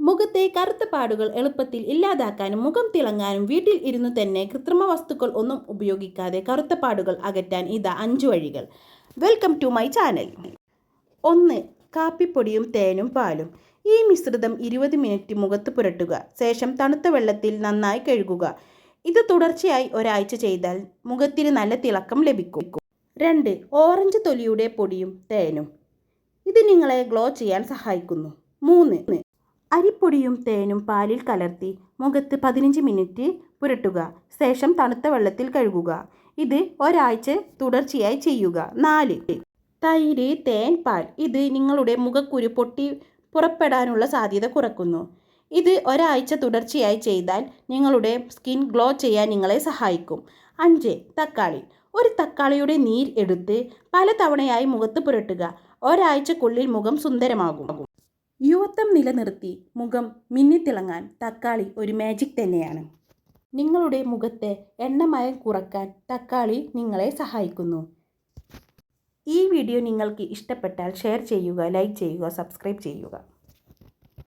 മുഖത്തെ കറുത്ത പാടുകൾ എളുപ്പത്തിൽ ഇല്ലാതാക്കാനും മുഖം തിളങ്ങാനും വീട്ടിൽ ഇരുന്നു തന്നെ കൃത്രിമ വസ്തുക്കൾ ഒന്നും ഉപയോഗിക്കാതെ കറുത്ത പാടുകൾ അകറ്റാൻ ഇതാ അഞ്ചു വഴികൾ. Welcome to my channel. ഒന്ന് കാപ്പിപ്പൊടിയും തേനും പാലും. ഈ മിശ്രിതം ഇരുപത് മിനിറ്റ് മുഖത്ത് പുരട്ടുക. ശേഷം തണുത്ത വെള്ളത്തിൽ നന്നായി കഴുകുക. ഇത് തുടർച്ചയായി ഒരാഴ്ച ചെയ്താൽ മുഖത്തിന് നല്ല തിളക്കം ലഭിക്കും. രണ്ട് ഓറഞ്ച് തൊലിയുടെ പൊടിയും തേനും. ഇത് നിങ്ങളെ ഗ്ലോ ചെയ്യാൻ സഹായിക്കുന്നു. മൂന്ന് അരിപ്പൊടിയും തേനും പാലിൽ കലർത്തി മുഖത്ത് പതിനഞ്ച് മിനിറ്റ് പുരട്ടുക. ശേഷം തണുത്ത വെള്ളത്തിൽ കഴുകുക. ഇത് ഒരാഴ്ച തുടർച്ചയായി ചെയ്യുക. നാല്. തൈര് തേൻ പാൽ. ഇത് നിങ്ങളുടെ മുഖക്കുരു പൊട്ടി പുറപ്പെടാനുള്ള സാധ്യത കുറക്കുന്നു. ഇത് ഒരാഴ്ച തുടർച്ചയായി ചെയ്താൽ നിങ്ങളുടെ സ്കിൻ ഗ്ലോ ചെയ്യാൻ നിങ്ങളെ സഹായിക്കും. അഞ്ച്. തക്കാളി. ഒരു തക്കാളിയുടെ നീര് എടുത്ത് പല തവണയായി മുഖത്ത് പുരട്ടുക. ഒരാഴ്ചക്കുള്ളിൽ മുഖം സുന്ദരമാകും. യുവത്വം നിലനിർത്തി മുഖം മിന്നിത്തിളങ്ങാൻ തക്കാളി ഒരു മാജിക് തന്നെയാണ്. നിങ്ങളുടെ മുഖത്തെ എണ്ണമയം കുറയ്ക്കാൻ തക്കാളി നിങ്ങളെ സഹായിക്കുന്നു. ഈ വീഡിയോ നിങ്ങൾക്ക് ഇഷ്ടപ്പെട്ടാൽ ഷെയർ ചെയ്യുക ലൈക്ക് ചെയ്യുക സബ്സ്ക്രൈബ് ചെയ്യുക.